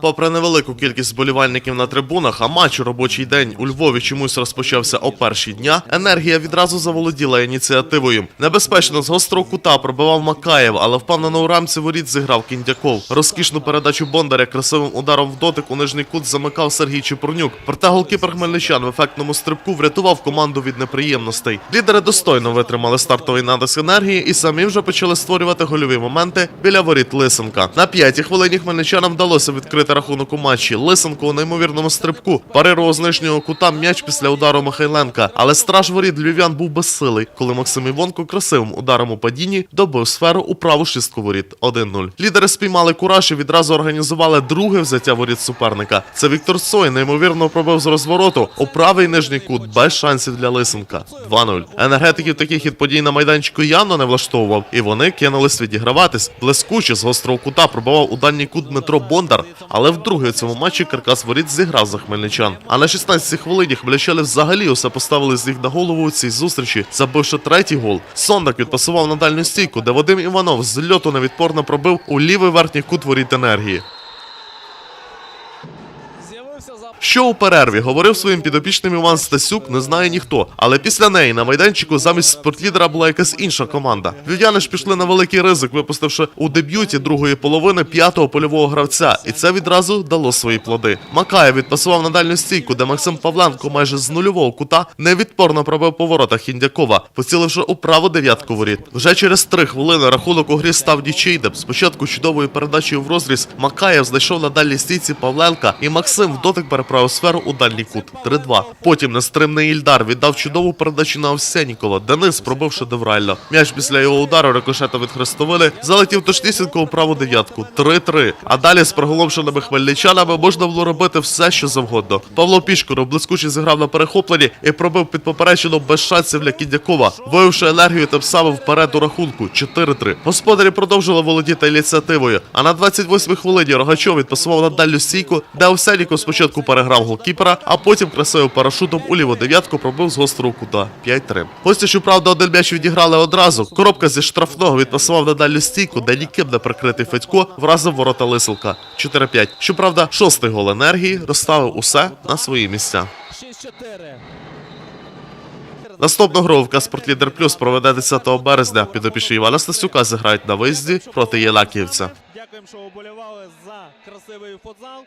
Попри невелику кількість болівальників на трибунах, а матч у робочий день у Львові чомусь розпочався о першій дня, енергія відразу заволоділа ініціативою. Небезпечно з гострого кута пробивав Макаєв, але впевнено у рамці воріт зіграв Кіндяков. Розкішну передачу Бондаря красивим ударом в дотик у нижній кут замикав Сергій Чепурнюк. Проте голкіпер хмельничан в ефектному стрибку врятував команду від неприємностей. Лідери достойно витримали стартовий натиск енергії і самі вже почали створювати гольові моменти біля воріт Лисенка. На п'ятій хвилині хмельничанам вдалося відкрити рахунок у матчі. Лисенко у неймовірному стрибку парирував з нижнього кута м'яч після удару Михайленка. Але страж воріт львів'ян був безсилий, коли Максим Івонко красивим ударом у падінні добив сферу у праву шістку воріт 1-0. Лідери спіймали кураж і відразу організували друге взяття воріт суперника. Це Віктор Цой неймовірно пробив з розвороту у правий нижній кут без шансів для Лисенка. 2-0. Енергетиків такий хід подій на майданчику явно не влаштовував, і вони кинулись відіграватись. Блискуче з гострого кута пробував у дальній кут Дмитро Бондар, але вдруге у цьому матчі каркас воріт зіграв за хмельничан. А на 16-й хвилині хмельничани взагалі усе поставили з них на голову у цій зустрічі, забивши третій гол. Сондак відпасував на дальню стійку, де Вадим Іванов з льоту невідпорно пробив у лівий верхній кут воріт енергії. Що у перерві говорив своїм підопічним Іван Стасюк, не знає ніхто. Але після неї на майданчику замість спортлідера була якась інша команда. Вів'яни ж пішли на великий ризик, випустивши у дебюті другої половини п'ятого польового гравця, і це відразу дало свої плоди. Макаєв відпасував на дальню стійку, де Максим Павленко майже з нульового кута невідпорно пробив по воротах Хіндякова, поціливши у праву дев'ятку воріт. Вже через три хвилини рахунок у грі став нічийним. Спочатку чудовою передачею в розріз Макаєв знайшов на дальній стійці Павленка, і Максим в дотик переправив сферу у дальній кут 3-2. Потім нестримний Ільдар віддав чудову передачу на Овсянікова. Денис пробив шедеврально. М'яч після його удару рикошета від Хрестовини залетів точнісінько у праву дев'ятку 3-3. А далі з приголомшеними хмельничанами можна було робити все, що завгодно. Павло Пішкоров блискуче зіграв на перехопленні і пробив під поперечину без шансів для Кіндякова, виявивши енергію тим самим вперед у рахунку 4-3. Господарі продовжили володіти ініціативою. А на 28-й хвилині Рогачов відпасував на дальню стійку, де Овсяніков спочатку переграв голкіпера, а потім красивим парашутом у ліву дев'ятку пробив з гострого кута 5-3. Гості, щоправда, один м'яч відіграли одразу. Коробка зі штрафного відпасував на дальню стійку, де ніким не прикритий Федько вразив ворота Лиселка 4-5. Щоправда, шостий гол енергії розставив усе на свої місця. 6-4. Наступну гру в Спортлідер Плюс проведе 10 березня. Підопічні Івана Стасюка зіграють на виїзді проти Єлакіївця. Дякуємо, що вболівали за красивий футзал.